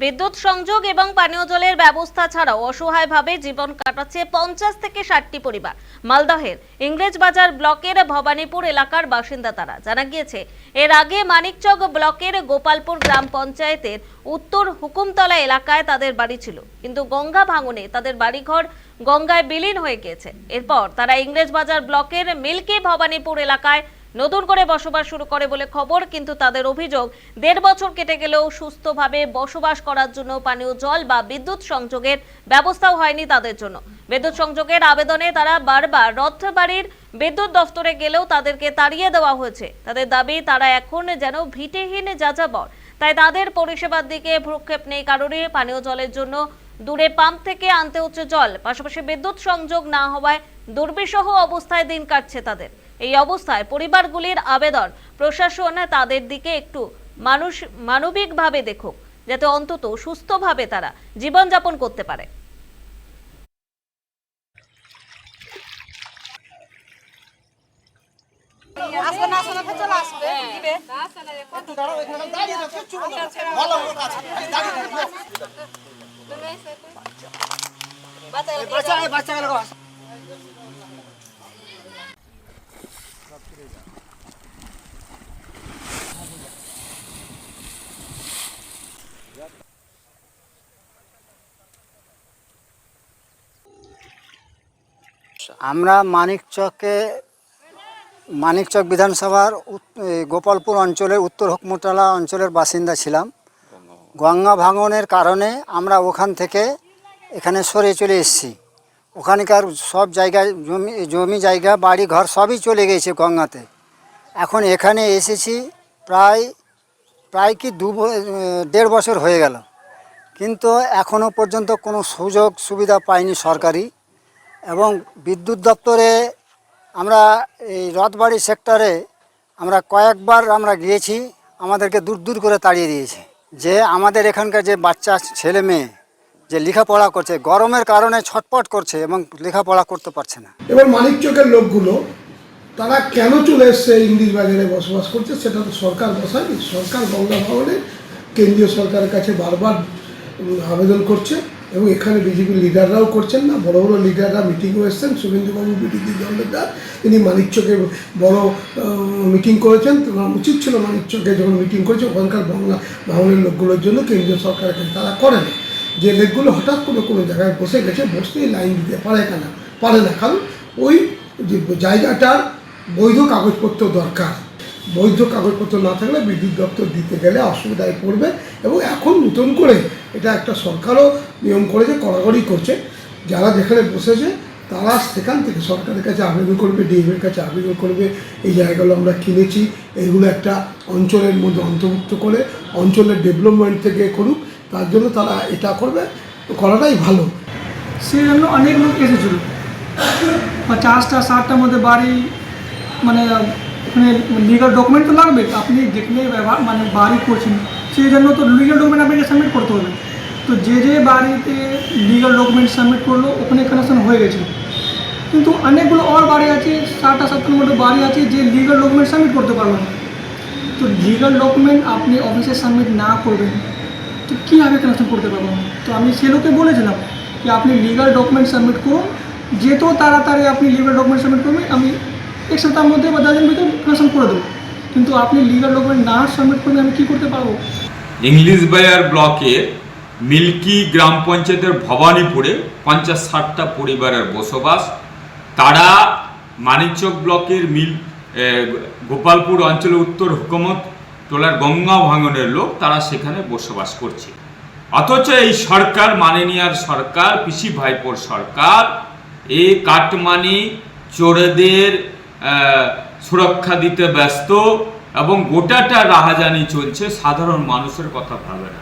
বিদ্যুৎ সংযোগ এবং পানীয় জলের ব্যবস্থা ছাড়াও অসহায়ভাবে জীবন কাটাচ্ছে পঞ্চাশ থেকে ষাটটি পরিবার। মালদহের ইংরেজ বাজার ব্লকের ভবানীপুর এলাকার বাসিন্দা তারা। জানা গিয়েছে, এর আগে মানিকচক ব্লকের গোপালপুর গ্রাম পঞ্চায়েতের উত্তর হুকুমতলা এলাকায় তাদের বাড়ি ছিল। কিন্তু গঙ্গা ভাঙনে তাদের বাড়িঘর গঙ্গায় বিলীন হয়ে গিয়েছে। এরপর তারা ইংরেজ বাজার ব্লকের মিল্কি ভবানীপুর এলাকায় নতুন করে বসবাস শুরু করে বলে খবর, কিন্তু তাদের অভিযোগ, দেড় বছর কেটে গেলেও সুস্থভাবে বসবাস করার জন্য পানীয় জল বা বিদ্যুৎ সংযোগের ব্যবস্থাও হয়নি তাদের জন্য। বিদ্যুৎ সংযোগের আবেদনে তারা বারবার রথবাড়ির বিদ্যুৎ দফতরে গেলেও তাদেরকে তাড়িয়ে দেওয়া হয়েছে। তাদের দাবি, তারা এখন যেন ভিটেহীন যাযাবর। তাই তাদের পরিষেবার দিকে ভ্রুক্ষেপ নেই কারণে পানীয় জলের জন্য দূরে পাম্প থেকে আনতে হচ্ছে জল, পাশাপাশি বিদ্যুৎ সংযোগ না হওয়ায় দুর্বিষহ অবস্থায় দিন কাটছে তাদের। এই অবস্থায় পরিবারগুলির আবেদন প্রশাসন তাদের দিকে একটু মানুষ মানবিকভাবে দেখুক যাতে অন্তত সুস্থভাবে তারা জীবনযাপন করতে পারে। বাচ্চা বাচ্চা আমরা মানিকচকে, মানিকচক বিধানসভার গোপালপুর অঞ্চলের উত্তর হুকমতলা অঞ্চলের বাসিন্দা ছিলাম। গঙ্গা ভাঙনের কারণে আমরা ওখান থেকে এখানে সরে চলে এসেছি। ওখানকার সব জায়গায় জমি জমি জায়গা, বাড়ি ঘর সবই চলে গেছে গঙ্গাতে। এখন এখানে এসেছি প্রায় প্রায় কি দু দেড় বছর হয়ে গেল। কিন্তু এখনও পর্যন্ত কোনো সুযোগ সুবিধা পাইনি সরকারি। এবং বিদ্যুৎ দপ্তরে আমরা এই রথবাড়ি সেক্টরে আমরা কয়েকবার আমরা গিয়েছি, আমাদেরকে দূর দূর করে তাড়িয়ে দিয়েছে। যে আমাদের এখানকার যে বাচ্চা, ছেলে মেয়ে, যে লেখাপড়া করছে, গরমের কারণে ছটপট করছে এবং লেখাপড়া করতে পারছে না। এবার মানিক চকের লোকগুলো, তারা কেন চলে এসছে ইংলিশ বাজারে বসবাস করছে সেটা তো সরকার বসায়নি সরকার গঙ্গা ভবনে কেন্দ্রীয় সরকারের কাছে বারবার আবেদন করছে। এবং এখানে বিজেপি লিডাররাও করছেন না, বড় বড় লিডাররা মিটিংও এসছেন শুভেন্দুবাবু বিডিজি দণ্ডদার তিনি মানিক চকে বড় মিটিং করেছেন। উচিত ছিল মানিক চকে যখন মিটিং করেছে, ওখানকার বাংলা ভবনের লোকগুলোর জন্য কেন্দ্রীয় সরকারের কাছে তারা করে না যে লেকগুলো হঠাৎ করে কোনো জায়গায় বসে গেছে বসতেই লাইন দিতে পারে কেন পারে না। কারণ ওই জায়গাটার বৈধ কাগজপত্র দরকার। বৈধ কাগজপত্র না থাকলে বিদ্যুৎ দপ্তর দিতে গেলে অসুবিধায় পড়বে এবং এখন নতুন করে এটা একটা সরকারও নিয়ম করেছে, কড়াকড়ি করছে। যারা যেখানে বসেছে, তারা সেখান থেকে সরকারের কাছে আবেদন করবে, ডিএমের কাছে আবেদন করবে। এই জায়গাগুলো আমরা কিনেছি এইগুলো একটা অঞ্চলের মধ্যে অন্তর্ভুক্ত করে অঞ্চলের ডেভেলপমেন্ট থেকে করুক, তার জন্য তারা এটা করবে, করাটাই ভালো। সেই জন্য অনেক লোক এসেছিল। পঞ্চাশটা ষাটটার মধ্যে বাড়ি মানে লিগাল ডকুমেন্ট তো লাগবে আপনি যেখানে ব্যবহার মানে বাড়ি করছেন সেই জন্য তো লিগাল ডকুমেন্ট আপনাকে সাবমিট করতে হবে তো যে যে বাড়িতে লিগাল ডকুমেন্ট সাবমিট করল ওখানে কানেকশন হয়ে গেছে কিন্তু অনেকগুলো আর বাড়ি আছে ষাটটা সাতটার মধ্যে বাড়ি আছে যে লিগাল ডকুমেন্ট সাবমিট করতে পারল না তো লিগাল ডকুমেন্ট আপনি অফিসে সাবমিট না করবেন তো কীভাবে কানেকশন করতে পারব না তো আমি সে লোককে বলেছিলাম যে আপনি লিগাল ডকুমেন্ট সাবমিট করুন যেত তাড়াতাড়ি আপনি লিগাল ডকুমেন্ট সাবমিট করবেন আমি এক সপ্তাহের মধ্যে বা দশ ভিতরে কানেকশন করে দেবো। কিন্তু আপনি লিগাল ডকুমেন্ট না সাবমিট করলে আমি কী করতে পারব? ইংলিশ বাজার ব্লকে মিল্কি গ্রাম পঞ্চায়েতের ভবানীপুরে পঞ্চাশ ষাটটা পরিবারের বসবাস। তারা মানিকচক ব্লকের মিল গোপালপুর অঞ্চলে উত্তর হুকুমত টোলার গঙ্গা ভাঙনের লোক তারা সেখানে বসবাস করছে। অথচ এই সরকার, মাননীয়ার সরকার, পিসি ভাইপোর সরকার এই কাটমানি, চোরেদের সুরক্ষা দিতে ব্যস্ত এবং গোটাটা রাহাজানি চলছে সাধারণ মানুষের কথা ভাবে না।